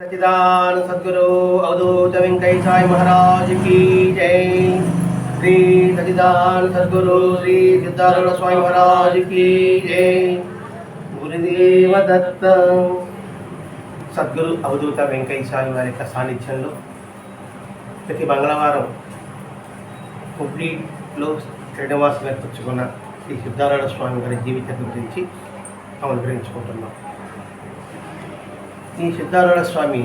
सच्चिदान सद्गुरु अवधूत वेंकई साई महाराज की जय श्री सच्चिदान सद्गुरु श्री सिद्धारूढ़ स्वामी महाराज की जय గురుదేవ దత్త సద్గురు అవధూత వెంకయ్య స్వామి వారి యొక్క సాన్నిధ్యంలో ప్రతి మంగళవారం హుబ్లీలో శ్రీనివాస్ నేర్పించుకున్న శ్రీ సిద్ధారాయణ స్వామి వారి జీవితం గురించి మనం వివరించుకుంటున్నాం ఈ సిద్ధారూఢ స్వామి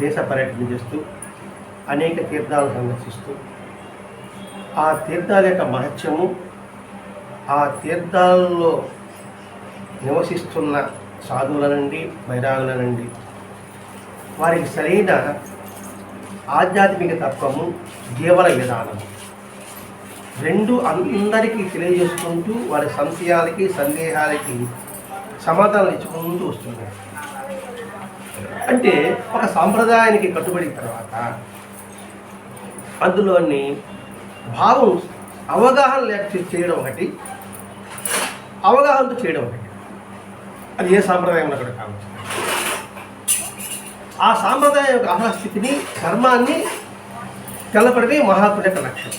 దేశ పర్యటన చేస్తూ అనేక తీర్థాలను సందర్శిస్తూ ఆ తీర్థాల యొక్క మహత్యము ఆ తీర్థాలలో నివసిస్తున్న సాధువుల నుండి వైరాగుల నుండి వారికి సరైన ఆధ్యాత్మిక తత్వము జీవన విధానము. రెండు అందరికీ తెలియజేసుకుంటూ వారి సంశయాలకి సందేహాలకి సమాధానాలు ఇచ్చుకుంటూ వస్తున్నారు. అంటే ఒక సాంప్రదాయానికి కట్టుబడిన తర్వాత అందులోని భావం అవగాహన లేక చేయడం ఒకటి అవగాహనతో చేయడం ఒకటి. అది ఏ సాంప్రదాయంలో కూడా కావచ్చు. ఆ సాంప్రదాయం యొక్క ఆహ్లాస్థితిని ధర్మాన్ని తెలపడమే మహాత్ముడి యొక్క లక్ష్యం.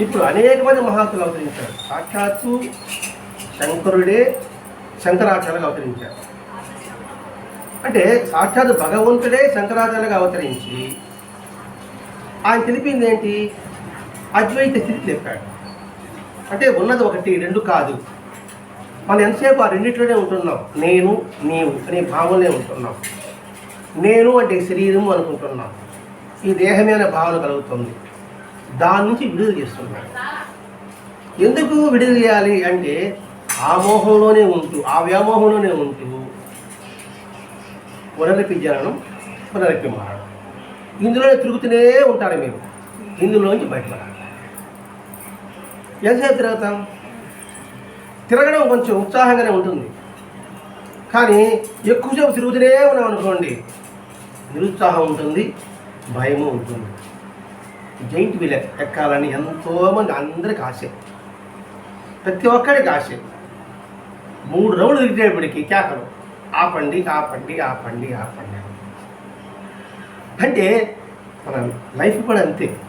ఇప్పుడు అనేక మంది మహాత్ములు అవతరించారు. సాక్షాత్తు శంకరుడే శంకరాచార్యులు అవతరించారు. అంటే సాక్షాత్ భగవంతుడే శంకరాచార్యులుగా అవతరించి ఆయన తెలిపింది ఏంటి? అద్వైత స్థితి చెప్పాడు. అంటే ఉన్నది ఒకటి రెండు కాదు. మనం ఎంతసేపు ఆ రెండింటిలోనే ఉంటున్నాం? నేను నీవు అనే భావంలో ఉంటున్నాం. నేను అంటే శరీరము అనుకుంటున్నాం. ఈ దేహమే అనే భావన కలుగుతుంది. దాని నుంచి విడుదల చేస్తున్నాడు. ఎందుకు విడుదల చేయాలి అంటే ఆ మోహంలోనే ఉంటూ ఆ వ్యామోహంలోనే ఉంటూ పునరపి జననం పునరపి మారడం ఇందులోనే తిరుగుతూనే ఉంటారు మీరు ఇందులోంచి బయటపడాలి. ఎంతసేపు తిరుగుతాం? తిరగడం కొంచెం ఉత్సాహంగానే ఉంటుంది. కానీ ఎక్కువసేపు తిరుగుతూనే ఉన్నాం అనుకోండి నిరుత్సాహం ఉంటుంది భయము ఉంటుంది. జైంట్ వీల్ ఎక్కాలని ఎంతోమంది అందరికి ఆశ. ప్రతి ఒక్కరికి ఆశ. మూడు రౌండ్లు తిరిగేపటికి కేకలు. ఆపండి ఆపండి ఆపండి ఆపండి. అంటే మన లైఫ్ కూడా అంతే.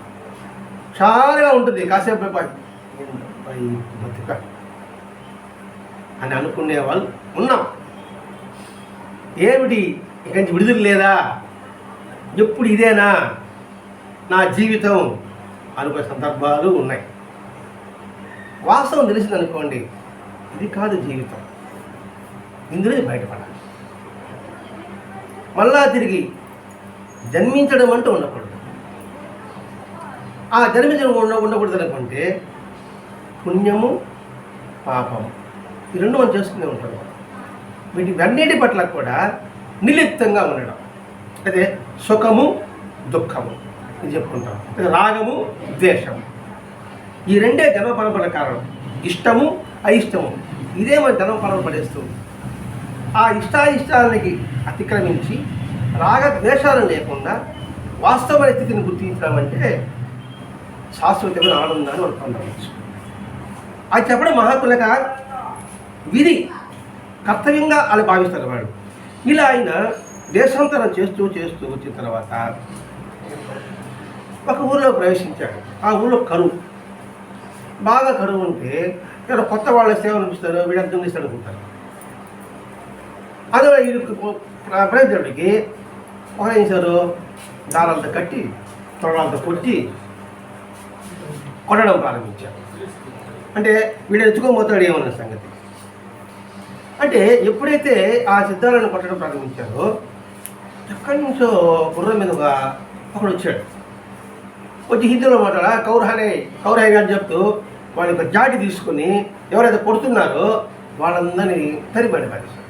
చాలాగా ఉంటుంది. కాసేపు బతుక. అని అనుకునే వాళ్ళు ఉన్నాం. ఏమిటి? ఇక్కడి నుంచి విడుదల లేదా? ఎప్పుడు ఇదేనా? నా జీవితం అనుకునే సందర్భాలు ఉన్నాయి. వాస్తవం తెలిసింది అనుకోండి ఇది కాదు జీవితం. ఇందులో బయటపడాలి. మళ్ళా తిరిగి జన్మించడం అంటూ ఉండకూడదు. ఆ జన్మించడం ఉండ ఉండకూడదు అనుకుంటే పుణ్యము పాపము ఈ రెండు మనం చేసుకునే ఉంటాం. వీటి అన్నిటి పట్ల కూడా నిలిప్తంగా ఉండడం. అదే సుఖము దుఃఖము ఇది చెప్పుకుంటాం. అదే రాగము ద్వేషము. ఈ రెండే జన్మ పరంపర కారణం. ఇష్టము అయిష్టము. ఇదే మన జన్మ పరంపర పడేస్తుంది ఆ ఇష్టాయిష్టాలకి అతిక్రమించి రాగద్వేషాలు లేకుండా వాస్తవ స్థితిని గుర్తించడమంటే శాశ్వతమైన ఆనందాన్ని మనం పొందవచ్చు అది చెప్పడం మహాత్ములక విధి కర్తవ్యంగా అలా భావిస్తారు వాడు ఇలా ఆయన దేశాంతరం చేస్తూ చేస్తూ వచ్చిన తర్వాత ఒక ఊరిలో ప్రవేశించాడు. ఆ ఊళ్ళో కరువు. బాగా కరువు ఉంటే ఇక్కడ కొత్త వాళ్ళ సేవలు అనిపిస్తారు వీడు అర్థం ఇస్తాడు అనుకుంటారు అదే ఇది ప్రజలకి ఒక ఏం దారాలతో కట్టి తొడలతో కొట్టి కొట్టడం ప్రారంభించారు అంటే వీడు ఎత్తుకోబోతాడు ఏమన్న సంగతి అంటే ఎప్పుడైతే ఆ సిద్ధాలను కొట్టడం ప్రారంభించారో ఎక్కడి నుంచో గుర్రం మీద ఒక ఒకడు వచ్చాడు వచ్చి హిందీలో మాట్లాడ కౌరహనే కౌరహే గారు చెప్తూ వాళ్ళ యొక్క జాటి తీసుకుని ఎవరైతే కొడుతున్నారో వాళ్ళందరినీ తరిబడి పడేశారు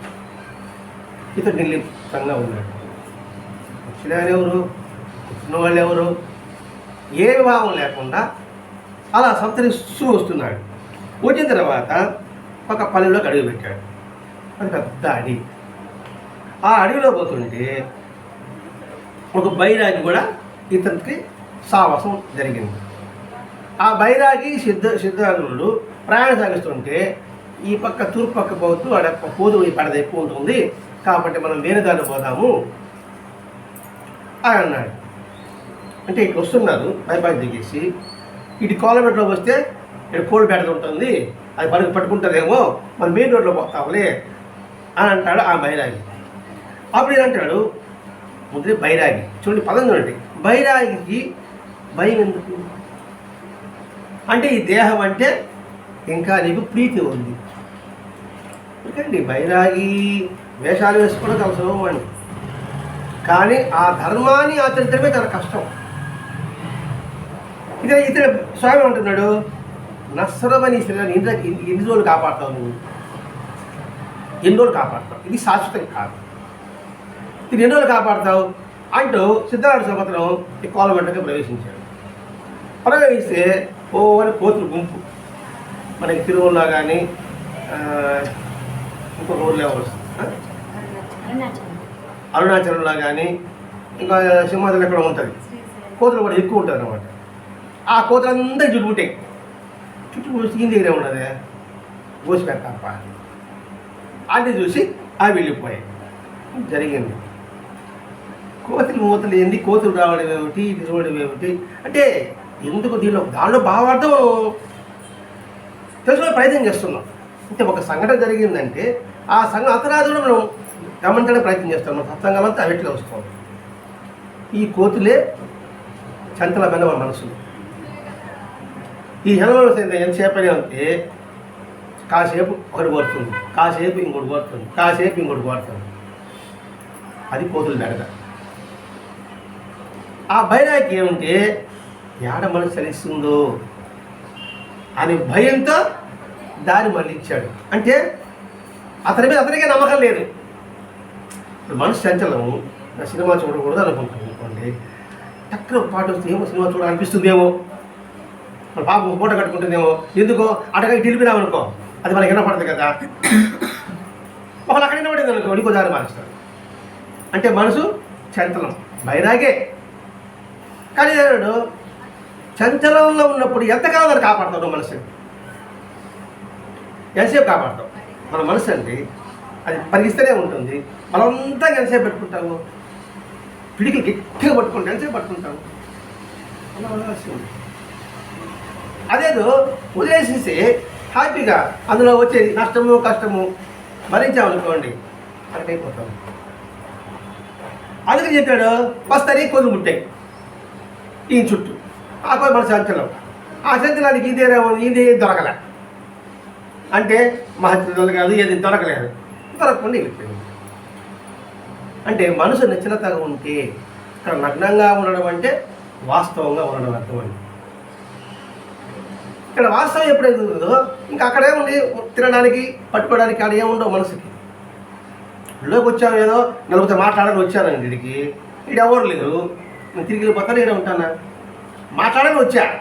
ఇతడు నిర్లిప్తంగా ఉన్నాడు. వచ్చిన ఆయన ఎవరు వచ్చిన వాళ్ళు ఎవరు ఏ భావం లేకుండా అలా సంతరిస్తూ వస్తున్నాడు. వచ్చిన తర్వాత ఒక పల్లెలోకి అడుగు పెట్టాడు. అది పెద్ద అడవి. ఆ అడవిలో పోతుంటే ఒక బైరాగి కూడా ఇతనికి సావాసం జరిగింది. ఆ బైరాగి సిద్ధ సిద్ధార్థులు ప్రయాణం సాగిస్తుంటే ఈ పక్క తూర్పు పక్క పోతూ ఆడ పోదు ఈ పడద ఎక్కువ ఉంటుంది. కాబట్టి మనం వేరే దాన్ని పోదాము? అని అన్నాడు. అంటే ఇటు వస్తున్నారు. బైపాస్ దిగేసి ఇటు కోలబెట్లో వస్తే ఇక్కడ కోల్డ్ బ్యాటర్ ఉంటుంది. అది పడుకు పట్టుకుంటుందేమో. మన మెయిన్ రోడ్లో పోతాములే అని అంటాడు ఆ బైరాగి. అప్పుడు ఏమంటాడు ముందు బైరాగి. చూడండి పదం చూడండి. బైరాగికి భయం ఎందుకు? అంటే ఈ దేహం అంటే ఇంకా నీకు ప్రీతి ఉంది. ఎందుకండి బైరాగి వేషాలు వేసుకోవడం చాలా సులభం అండి కానీ ఆ ధర్మాన్ని ఆచరించడమే చాలా కష్టం. ఇక ఇతడు స్వామి అంటున్నాడు నస్రమని శరీరాన్ని ఎన్ని ఎన్ని- రోజులు కాపాడుతావు నువ్వు? ఎన్ని రోజులు కాపాడుతావు? ఇది శాశ్వతం కాదు. ఇది ఎన్ని రోజులు కాపాడుతావు? అంటూ సిద్ధార్థ సంవత్సరం ఈ కోలమంటగా ప్రవేశించాడు. ప్రవేశిస్తే ఓ అని కోతులు గుంపు. మనకి తిరుమల కానీ ఇంకొక ఊర్లో వస్తుంది ఆ? అరుణాచలంలో కానీ ఇంకా సింహాచలం ఎక్కడ ఉంటుంది. కోతులు కూడా ఎక్కువ ఉంటుంది అనమాట ఆ కోతులందరూ చుట్టుకుంటాయి చుట్టూ సీన్ దగ్గరే ఉన్నది. గోసి పెడతాప అది చూసి అవి వెళ్ళిపోయాయి. జరిగింది. కోతులు మూతలు ఏంది కోతులు రావడం ఏమిటి ఇది చూడడం ఏమిటి? అంటే ఎందుకు దీనిలో దానిలో భావార్థం? తెలుసుకునే ప్రయత్నం చేస్తున్నాం. అంటే ఒక సంఘటన జరిగిందంటే ఆ సంఘం అతరాదు కూడా మనం గమనించడానికి ప్రయత్నం చేస్తాం. మన సత్సంగం అంతా అవిట్లో వస్తాం. ఈ కోతులే చంచలమైన మన మనసులు. ఈ హెలవల ఎంతసేపు అయినా ఉంటే కాసేపు ఒకటి కోరుతుంది. కాసేపు ఇంకోటి కోరుతుంది. కాసేపు ఇంకోటి కోరుతుంది. అది కోతులు బెడద ఆ బైరాకి ఏమంటే ఏడ మనసు చలిస్తుందో అని భయంతో దారి మళ్ళించాడు అంటే అతని మీద అతనికే నమ్మకం లేదు. ఇప్పుడు మనసు చంచలము నా సినిమా చూడకూడదు అనుకుంటాను అనుకోండి. టక్కున పాట వస్తే ఏమో సినిమా చూడాలనిపిస్తుందేమో. మన పాప ఒక పూట కట్టుకుంటుందేమో. ఎందుకో? అటగా తెలిపినామనుకో అది మనకి వినపడదు కదా. ఒకళ్ళు అక్కడ వినపడింది అనుకో ఇంకో దారి మారుస్తాడు. అంటే మనసు చంచలం బైరాగే. కానీ చంచలంలో ఉన్నప్పుడు ఎంతకాలం కాపాడుతాడు మనసు ఎంతసేపు కాపాడతాం మన మనసు అండి అది పరిగిస్తూనే ఉంటుంది. బలవంతంగా ఎంతసేపు పెట్టుకుంటాము పిడికి గట్టిగా పట్టుకుంటే ఎంతసేపు పట్టుకుంటాము అలా వదలాల్సి ఉంది. అదేదో వదిలేసేసి హ్యాపీగా అందులో వచ్చేది నష్టము కష్టము భరించామనుకోండి అయిపోతాం. అందుకని చెప్పాడు వస్తాయి కొద్ది ముట్టాయి ఈ చుట్టూ. ఆ కొద్ది మన సంచలం ఆ సంచలానికి ఇదేమో ఇది దొరకలే. అంటే మహత్వ కాదు ఏది దొరకలేదు. దొరకకుండా వెళ్ళిపోయింది. అంటే మనసు నిశ్చలతగా ఉంటే ఇక్కడ నగ్నంగా ఉండడం అంటే వాస్తవంగా ఉండడం అర్థం అండి. ఇక్కడ వాస్తవం ఎప్పుడైతే ఉందో ఇంకా అక్కడే ఉండి తినడానికి పట్టుకోవడానికి అక్కడ ఏముండవు మనసుకి. లోకి వచ్చాను ఏదో నలుగురితో మాట్లాడని వచ్చానండి వీడికి వీడు ఎవరు లేరు. నేను తిరిగి వెళ్ళిపోతాను ఇక్కడ ఉంటానా? మాట్లాడని వచ్చా.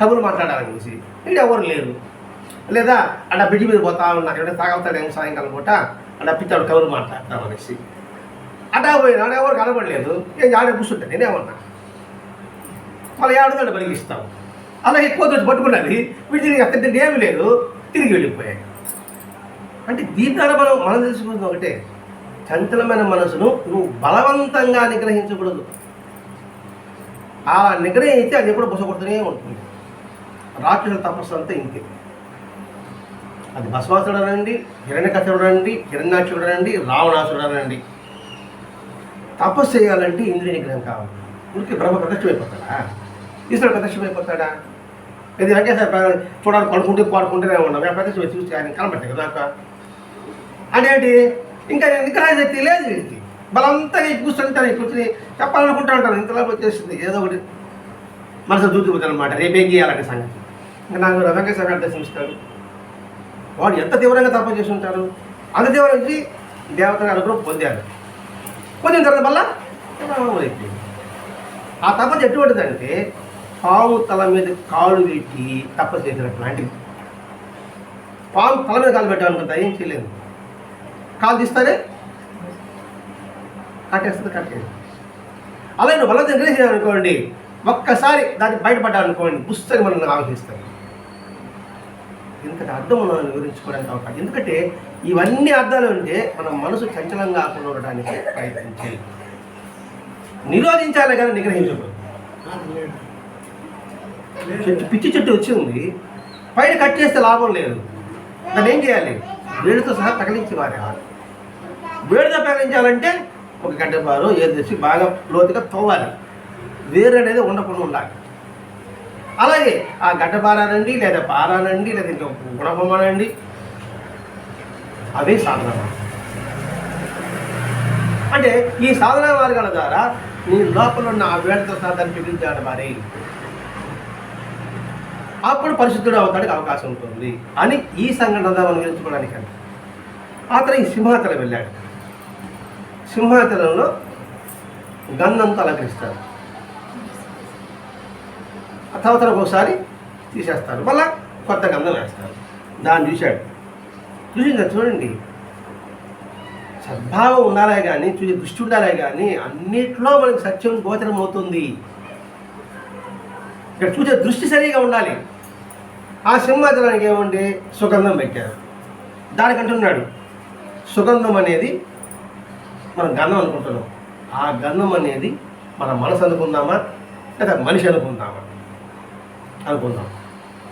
కబుర్లు మాట్లాడాలని చూసి. వీడు ఎవరు లేరు. లేదా అలా బిడ్డి మీద పోతా ఉన్నా ఎవరైనా తాగవుతాడేమో సాయంకాలం పూట అలా పిచ్చాడు కబుర్లు మాట్లాడతాం అనేసి. అట్టా పోయినా ఎవరు కనబడలేదు. ఏం ఆడే కూర్చుంటా నేనేమన్నా మళ్ళీ ఏడుదండ పరిగిస్తాం ఎక్కువ తోటి పట్టుకున్నది వీటి అక్కడ అత్తంటే ఏమి లేదు తిరిగి వెళ్ళిపోయాయి అంటే దీని ద్వారా మనం మనం తెలుసుకుంది ఒకటే చంచలమైన మనసును నువ్వు బలవంతంగా నిగ్రహించకూడదు. ఆ నిగ్రహించి అది ఎప్పుడు బుసగొడుతూనే ఉంటుంది. రాక్షసుల తపస్సు అంతా ఇంతే. అది భస్మాసుడు అనండి హిరణ్యకథుడు అనండి హిరణ్యాక్షుడు అనండి రావణాసుడు అనండి తపస్సు చేయాలంటే ఇంద్రియ నిగ్రహం కావాలి. ఊరికి బ్రహ్మ ప్రత్యక్షమైపోతాడా ఈశ్వరుడు ప్రత్యక్షమైపోతాడా ఇది వెంకటేశ్వర చూడాలి పడుకుంటే పాడుకుంటూనే ఉన్నాం. మేము ప్రత్యక్షం చూసి ఆయన కనబడతాయి కదా అదేంటి ఇంకా నిగ్రహ శక్తి లేదు వీడికి. బలంతా కూర్చుంటాను కూర్చుని చెప్పాలనుకుంటా ఉంటాను ఇంతలో వచ్చేసింది ఏదో ఒకటి. మనసు దూకిపోతాను అనమాట రేపేం చేయాలంటే సంగతి. ఇంకా నాకు వెంకటేశ్వర దర్శిస్తాడు వాడు ఎంత తీవ్రంగా తపస్సు చేసి ఉంటారు? అంత తీవ్రంగా నుంచి అనుగ్రహం పొందారు. పొందిన తర్వాత మళ్ళా అయిపోయింది ఆ తపస్సు ఎటువంటిదంటే పాము తల మీద కాలు పెట్టి తపస్సు చేసినట్టు లాంటిది పాము తల మీద కాలు పెట్టామనుకుంటా ఏం చేయలేదు. కాలు తీస్తారే? కట్టేస్తుంది కట్టేది అలాగే నువ్వు బలం అనుకోండి ఒక్కసారి దాన్ని బయటపడ్డాలనుకోండి పుస్తకం మనం ఆలోచిస్తాను ఇంతటి అర్థం మనం వివరించుకోవడానికి అవకాశం ఎందుకంటే ఇవన్నీ అర్థాలు ఉంటే మన మనసు చంచలంగా కాకుండా ఉండడానికి ప్రయత్నించాలి. నిరోధించాలి కానీ నిగ్రహించకూడదు చెట్టు పిచ్చి చెట్టు వచ్చి ఉంది. పైన కట్ చేస్తే లాభం లేదు. దాన్ని ఏం చేయాలి? వేడితో సహా తగిలించి మారేయాలి వేడితో తగిలించాలంటే ఒక గంట బారు ఏది తెచ్చి బాగా లోతుగా తోవాలి. వేరు అనేది ఉండకుండా ఉండాలి. అలాగే ఆ గడ్డపారానండి లేదా పారానండి లేదా ఇంకో గుణపమానండి అవే సాధన. అంటే ఈ సాధన మార్గాల ద్వారా నీ లోపల ఉన్న ఆ వేడితో సహా పిలిచాడు మరి. అప్పుడు పరిశుద్ధుడు అవతానికి అవకాశం ఉంటుంది. అని ఈ సంఘటన మనం నేర్చుకోవడానికి అతను ఈ సింహాచలం వెళ్ళాడు. సింహాచలంలో గంధంతో అలంకరిస్తారు. తర్వాత ఒకసారి తీసేస్తారు. మళ్ళా కొత్త గంధం వేస్తారు. దాన్ని చూశాడు. చూసిందా? చూడండి. సద్భావం ఉండాలే కానీ చూసి దృష్టి ఉండాలే కానీ అన్నిట్లో మనకి సత్యం గోచరం అవుతుంది. ఇక్కడ చూసే దృష్టి సరిగా ఉండాలి. ఆ సింహాచలానికి ఏమండి సుగంధం పెట్టారు. దానికి అంటున్నాడు సుగంధం అనేది మనం గంధం అనుకుంటున్నాం. ఆ గంధం అనేది మన మనసు అనుకుందామా? లేదా మనిషి అనుకుందామా? అనుకుందాం.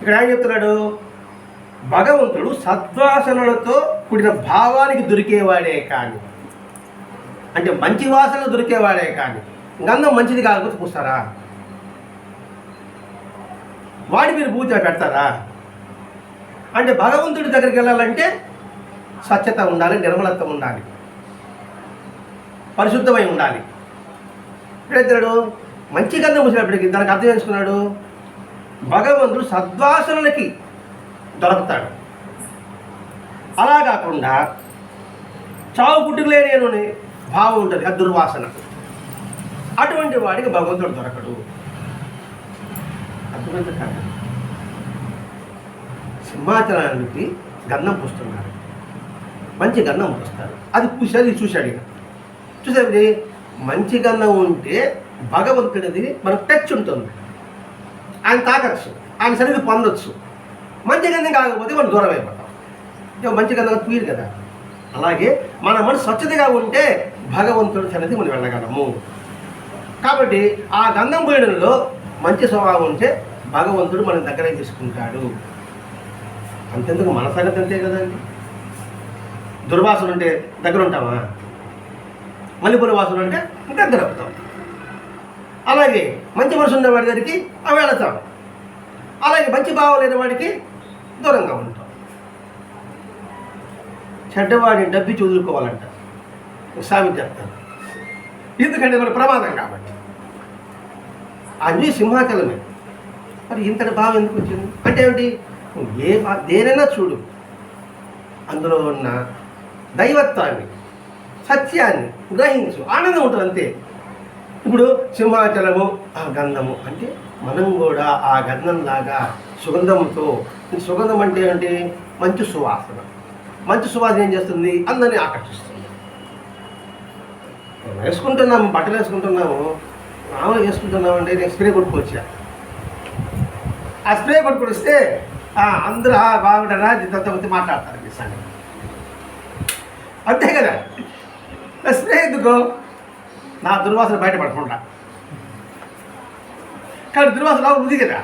ఇక్కడ ఏం చెప్తున్నాడు? భగవంతుడు సద్వాసనలతో కూడిన భావానికి దొరికేవాడే కానీ. అంటే మంచి వాసన దొరికేవాడే కానీ. గంధం మంచిది కాకపోతే పూస్తారా వాడి మీరు పూజ పెడతారా? అంటే భగవంతుడి దగ్గరికి వెళ్ళాలంటే స్వచ్ఛత ఉండాలి నిర్మలత్వం ఉండాలి. పరిశుద్ధమై ఉండాలి. ఎప్పుడైతే మంచి గంధం పూసినప్పటికీ దానికి అర్థం చేసుకున్నాడు? భగవంతుడు సద్వాసనలకి దొరుకుతాడు. అలా కాకుండా చావు పుట్టుకులే నేనునే భావం ఉంటుంది అది దుర్వాసన. అటువంటి వాడికి భగవంతుడు దొరకడు. అటువంటి కాదు? సింహాచలానికి గంధం పూస్తున్నారు. మంచి గంధం పూస్తారు. అది పూసాడు ఇది చూశాడు ఇక. చూసాడు మంచి గంధం ఉంటే భగవంతుడిది మనకు టచ్ ఉంటుంది. ఆయన తాకచ్చు ఆయన సరిగ్గా పొందొచ్చు. మంచి గంధం కాకపోతే మనం దూరం అయిపోతాం మంచి గంధం పీరు కదా. అలాగే మన మనసు స్వచ్ఛతగా ఉంటే భగవంతుడి సన్నిధి మనం వెళ్ళగలము. కాబట్టి ఆ గంధం పోయడంలో మంచి స్వభావం ఉంటే భగవంతుడు మన దగ్గర తీసుకుంటాడు. అంతెందుకు మన సంగతి అంతే కదండి దుర్వాసన ఉంటే దగ్గర ఉంటామా మల్లెపూల వాసన అంటే దగ్గర అవుతాం అలాగే మంచి మనసు ఉన్నవాడి దగ్గరికి అవి వెళతాం. అలాగే మంచి భావం లేని వాడికి దూరంగా ఉంటాం. చెడ్డవాడిని డబ్బి చదువుకోవాలంట. స్వామి చెప్తారు ఎందుకంటే మన ప్రమాదం కాబట్టి. అన్నీ సింహాచలమే. మరి ఇంతటి భావం ఎందుకు వచ్చింది? అంటే ఏమిటి? ఏ దేనైనా చూడు. అందులో ఉన్న దైవత్వాన్ని సత్యాన్ని గ్రహించు. ఆనందం ఉంటుంది అంతే. ఇప్పుడు సింహాచలము ఆ గంధము. అంటే మనం కూడా ఆ గంధం లాగా సుగంధంతో సుగంధం అంటే అంటే మంచి సువాసన. మంచి సువాసన ఏం చేస్తుంది? అందరినీ ఆకర్షిస్తుంది. వేసుకుంటున్నాము బట్టలు వేసుకుంటున్నాము మామూలు వేసుకుంటున్నాము అంటే నేను స్ప్రే కొట్టుకొచ్చా. ఆ స్ప్రే కొట్టుకొని వస్తే అందరూ "ఆ, బాగుంటారా? దీంతో మాట్లాడతారు ఈ సంగతి. అంతే కదా? ఆ స్ప్రే నా దుర్వాసన బయటపడకుండా. కానీ దుర్వాసన లోపల ఉంది కదా.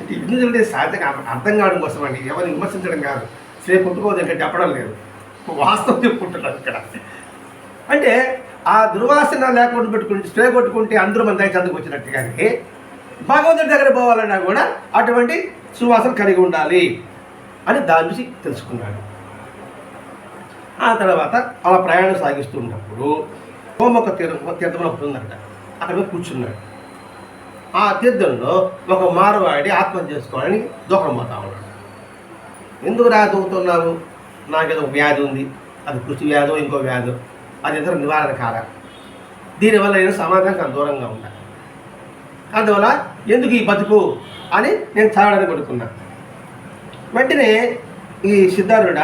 అంటే ఎందుకంటే సాధ్యంగా అర్థం కావడం కోసం అండి ఎవరిని విమర్శించడం కాదు. స్ప్రే కొట్టుకోవద్దు చెప్పడం లేదు. వాస్తవం చెప్పుకుంటున్నారు ఇక్కడ. అంటే ఆ దుర్వాసన లేకుండా పెట్టుకుంటే స్ప్రే కొట్టుకుంటే అందరూ మన దగ్గర చదువుకు వచ్చినట్టు కానీ భగవంతుడి దగ్గర పోవాలన్నా కూడా అటువంటి సువాసన కలిగి ఉండాలి అని దాని నుంచి తెలుసుకున్నాడు. ఆ తర్వాత అలా ప్రయాణం సాగిస్తున్నప్పుడు హోమొక తీర్థం తీర్థంలో ఒకటి ఉందంట అక్కడ పోయి కూర్చున్నాడు. ఆ తీర్థంలో ఒక మారవాడి ఆత్మహత్య చేసుకోవాలని దూరం పోతా ఉన్నాడు. ఎందుకు రా దూకుతున్నావు? నాకేదో ఒక వ్యాధి ఉంది. అది కృషి వ్యాధో ఇంకో వ్యాధో. అది ఇతర నివారణ కాల దీనివల్ల నేను సమాధానం దూరంగా ఉండాలి అందువల్ల ఎందుకు ఈ బతుకు? అని నేను చావడానికి పడుకున్నా. వెంటనే ఈ సిద్ధారుడ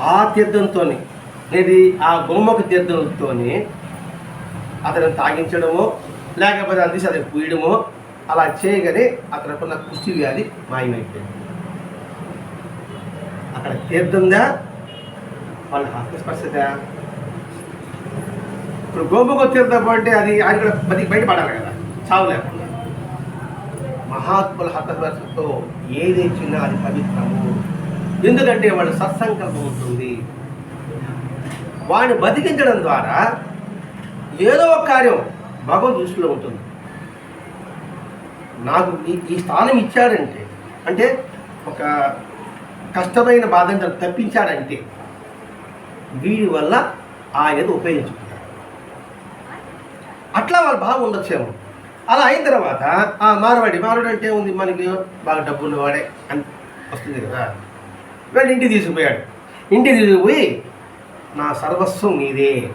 ఆ తీర్థంతో అనేది ఆ గోముఖ తీర్థంతో అతను తాగించడమో లేకపోతే అది అతను పూయడమో అలా చేయగానే అతనుకున్న కుష్టి వ్యాధి మాయమైపోయింది. అక్కడ తీర్థందా? వాళ్ళ ఆత్మస్పర్శదా ఇప్పుడు గోముఖ తీర్థం అంటే అది ఆయన కూడా బతికి బయటపడాలి కదా చావు లేకుండా. మహాత్ముల హతస్పర్శతో ఏది ఇచ్చినా అది పవిత్రము. ఎందుకంటే వాళ్ళు సత్సంకల్పం ఉంటుంది. వాడిని బతికించడం ద్వారా ఏదో ఒక కార్యం భగవంతు దృష్టిలో ఉంటుంది. నాకు ఈ ఈ స్థానం ఇచ్చాడంటే అంటే ఒక కష్టమైన బాధను తప్పించాడంటే వీడి వల్ల ఆయన ఏదో ఉపయోగించుకుంటారు అట్లా వాళ్ళు బాగా ఉండొచ్చేమో. అలా అయిన తర్వాత ఆ మారవాడి మారవాడు అంటే ఉంది మనకి బాగా డబ్బులు వాడే అని వస్తుంది కదా. వాడు ఇంటికి తీసుకుపోయాడు. ఇంటికి తీసుకుపోయి నా సర్వస్వం నీదే.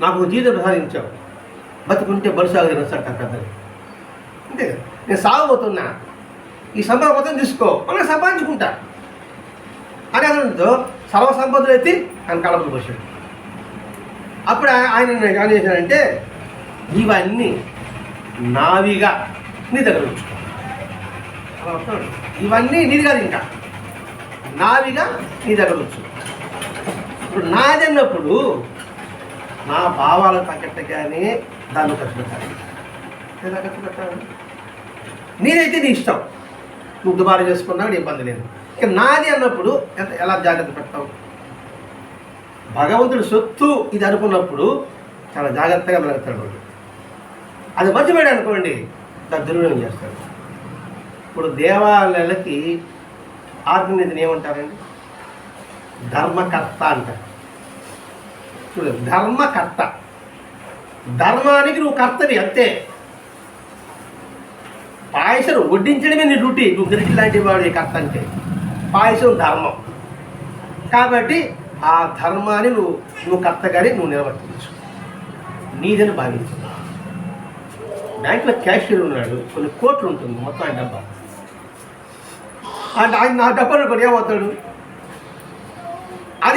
నాకు జీవితం ప్రసాదించావు. బతికుంటే బలుసాగు తినస్తాడు పెద్దలు అంతే కదా? నేను సాగబోతున్నా. ఈ సంపద మొత్తం తీసుకో. మనం సంపాదించుకుంటా. అని అతనితో సర్వ సంపదలు ఎత్తి ఆయన కడపలు పోసాడు. అప్పుడు ఆయన ఏం చేశాడంటే ఇవన్నీ నావిగా నీ దగ్గర ఉంచుకో. ఇవన్నీ నీది కాదు ఇంకా నావిగా నీ దగ్గర ఉంచుకో. ఇప్పుడు నాది అన్నప్పుడు నా భావాలకు తగ్గట్టుగానే దాన్ని ఖర్చు పెట్టాలి ఎలా ఖర్చు పెట్టాలి నేనైతే నీ ఇష్టం. నువ్వు దుబారా చేసుకున్నా ఇబ్బంది లేదు. ఇక నాది అన్నప్పుడు ఎంత ఎలా జాగ్రత్త పెడతావు? భగవంతుడి సొత్తు ఇది అనుకున్నప్పుడు చాలా జాగ్రత్తగా మెలుగుతాడు అది మర్చిపోయాడు అనుకోండి దాన్ని దుర్వినియోగం చేస్తాడు ఇప్పుడు దేవాలయాలకి ఆర్గనైజర్ ఏమంటారండి? ధర్మకర్త అంటారు చూడు ధర్మకర్త. ధర్మానికి నువ్వు కర్తవి అంతే. పాయసం వడ్డించడమే నీ డ్యూటీ. నువ్వు తిరిగి లాంటి వాడు కర్త అంటే. పాయసం ధర్మం. కాబట్టి ఆ ధర్మాన్ని నువ్వు నువ్వు కర్తగానే నువ్వు నిర్వర్తించు. నీదని భావించు. బ్యాంకులో క్యాషియర్ ఉన్నాడు కొన్ని కోట్లు ఉంటుంది మొత్తం ఆయన డబ్బా. అంటే ఆయన నా డబ్బాలో పడి ఏమవుతాడు?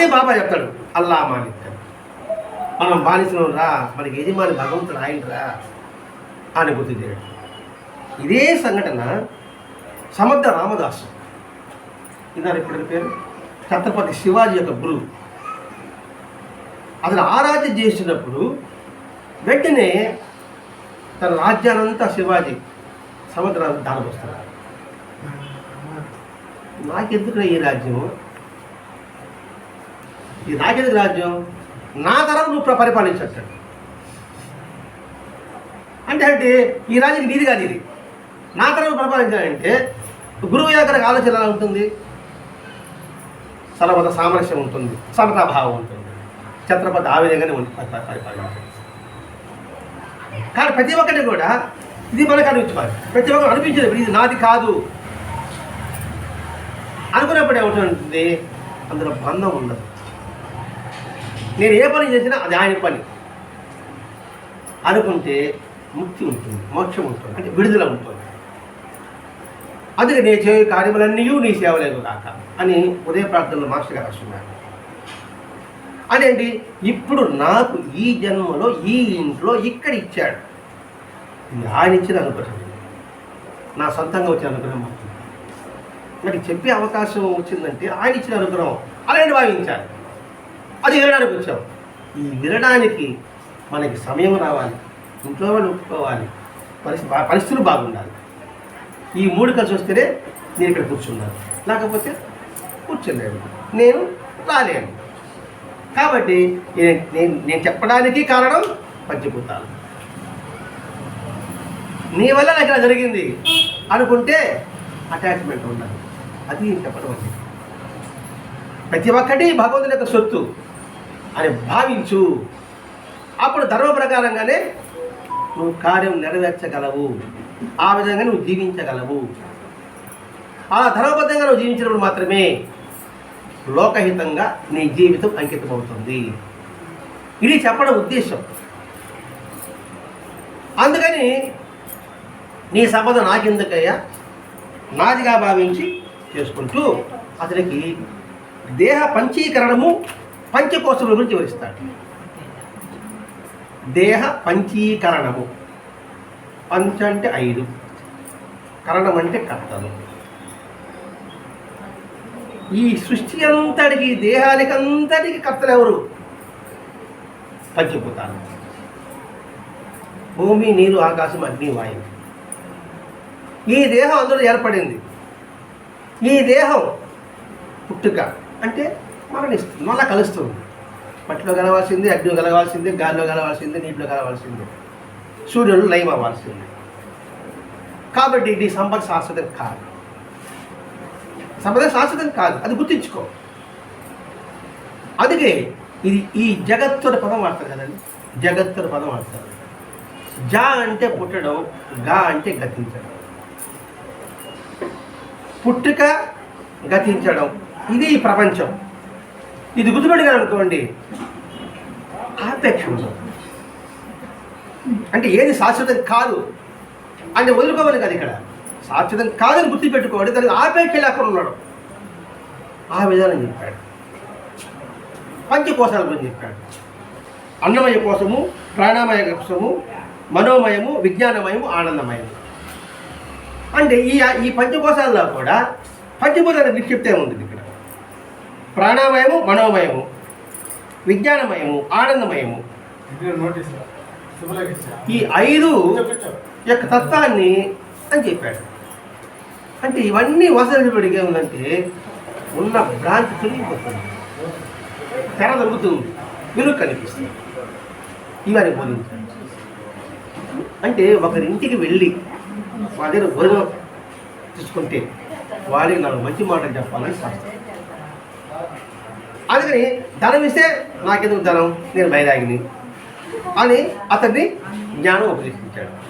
అదే బాబా చెప్తాడు అల్లా మాలిక్ మనం బానిసలు రా మనకి యజమాని భగవంతుడు ఆయనరా అని గుర్తు చేయడం ఇదే సంఘటన సమర్థ రామదాసు. ఇన్నారు ఇప్పుడు పేరు. ఛత్రపతి శివాజీ యొక్క గురువు. అతను ఆరాధ్య చేసినప్పుడు వెంటనే తన రాజ్యానంతా శివాజీ సముద్రానికి దానపోస్తాడు నాకెందుకు ఈ రాజ్యం? ఈ నాకెందుకు రాజ్యం నా తరం నువ్వు పరిపాలించట్టు అంటే అంటే ఈ రాజ్యం నీది కాదు ఇది. నా తరం పరిపాలించాలంటే గురువు యొక్క ఆలోచన ఎలా ఉంటుంది? సర్వత సామరస్యం ఉంటుంది సమతాభావం ఉంటుంది. ఛత్రపతి ఆ విధంగానే ఉంటుంది పరిపాలించాలి. కానీ ప్రతి ఒక్కటి కూడా ఇది మనకు అనిపించుకోవాలి ప్రతి ఒక్కరు అనిపించదు ఇది నాది కాదు. అనుకున్నప్పుడు ఉంటుంది అందులో బంధం ఉండదు. నేను ఏ పని చేసినా అది ఆయన పని. అనుకుంటే ముక్తి ఉంటుంది మోక్షం ఉంటుంది అంటే విడుదల ఉంటుంది. అందుకే నేను చేయు కార్యములన్నీ నీ సేవలేదు కాక అని ఉదయ ప్రార్థనలో మాస్టర్ గారు రాస్తున్నారు అదేంటి? ఇప్పుడు నాకు ఈ జన్మలో ఈ ఇంట్లో ఇక్కడ ఇచ్చాడు. ఆయన ఇచ్చిన అనుగ్రహం. నా సొంతంగా వచ్చిన అనుగ్రహం నాకు మరి చెప్పే అవకాశం వచ్చిందంటే ఆయన ఇచ్చిన అనుగ్రహం. అలాంటి భావించాలి అది వినడానికి వచ్చాం ఈ వినడానికి మనకి సమయం రావాలి ఇంట్లో వాళ్ళు ఒప్పుకోవాలి పరిస్థితి పరిస్థితులు బాగుండాలి. ఈ మూడు కలిసి వస్తేనే నేను ఇక్కడ కూర్చున్నాను. లేకపోతే కూర్చోలేను. నేను రాలేను. కాబట్టి నేను నేను నేను చెప్పడానికి కారణం పంచభూతాలు. నీ వల్ల నాకు ఇలా జరిగింది అనుకుంటే అటాచ్మెంట్ ఉండాలి. అది నేను చెప్పడం ప్రతి ఒక్కటి భగవంతుని యొక్క సొత్తు. అని భావించు. అప్పుడు ధర్మ ప్రకారంగానే నువ్వు కార్యం నెరవేర్చగలవు. ఆ విధంగా నువ్వు జీవించగలవు. ఆ ధర్మబద్ధంగా నువ్వు జీవించినప్పుడు మాత్రమే లోకహితంగా నీ జీవితం అంకితమవుతుంది. ఇది చెప్పడం ఉద్దేశం. అందుకని నీ సంపద నాకెందుకయ్యా? నాదిగా భావించి చేసుకుంటూ అతనికి దేహ పంచీకరణము పంచకోశం గురించి వివరిస్తాడు. దేహ పంచీకరణము. పంచ అంటే ఐదు. కరణం అంటే కర్తలు. ఈ సృష్టి అంతటికి దేహానికి అంతటికి కర్తలు ఎవరు? పంచభూతాలు. భూమి నీరు ఆకాశం అగ్ని వాయువు. ఈ దేహం అందులో ఏర్పడింది. ఈ దేహం పుట్టుక. అంటే మరణిస్తుంది మళ్ళీ కలుస్తుంది. మట్టిలో కలవాల్సింది అగ్నిలో కలవాల్సింది గాలిలో కలవాల్సింది నీటిలో కలవాల్సింది. సూర్యుడు లైవ్ అవ్వాల్సింది. కాబట్టి ఇది సంపద శాశ్వతం కాదు. సంపద శాశ్వతం కాదు. అది గుర్తించుకో. అందుకే ఇది ఈ జగత్తుల పదం వాడతారు కదండి? జగత్తుల పదం వాడతారు. జా అంటే పుట్టడం గా అంటే గతించడం. పుట్టుక గతించడం. ఇది ఈ ప్రపంచం. ఇది గుర్తుపెట్టుగా ఆపేక్ష ఉండదు అంటే ఏది శాశ్వతం కాదు. అంటే వదులుకోవాలి కదా ఇక్కడ. శాశ్వతం కాదని గుర్తుపెట్టుకోవాలి దానికి ఆపేక్ష లేకుండా ఉన్నాడు ఆ విధానం చెప్పాడు. పంచకోశాల గురించి చెప్పాడు. అన్నమయ కోసము ప్రాణామయ కోసము మనోమయము విజ్ఞానమయము ఆనందమయము. అంటే ఈ ఈ పంచకోశాల్లో కూడా పంచకోశాల విక్షిప్తే ఉంది ప్రాణమయము మనోమయము విజ్ఞానమయము ఆనందమయము. ఈ ఐదు యొక్క తత్వాన్ని అని చెప్పాడు. అంటే ఇవన్నీ వసతిపడికి ఏముందంటే ఉన్న భ్రాంతి తొలగిపోతుంది. తెర దొరుకుతుంది వెలుగు కనిపిస్తుంది. ఇవన్నీ బోధించాడు. అంటే ఒకరింటికి వెళ్ళి వాళ్ళ దగ్గర తీసుకుంటే వాడికి నాకు మంచి మాటలు చెప్పాలని శాస్త్రం అందుకని ధనం ఇస్తే నాకెందుకు ధనం? నేను బయలాగిని. అని అతన్ని జ్ఞానం ఉపదేశించాడు.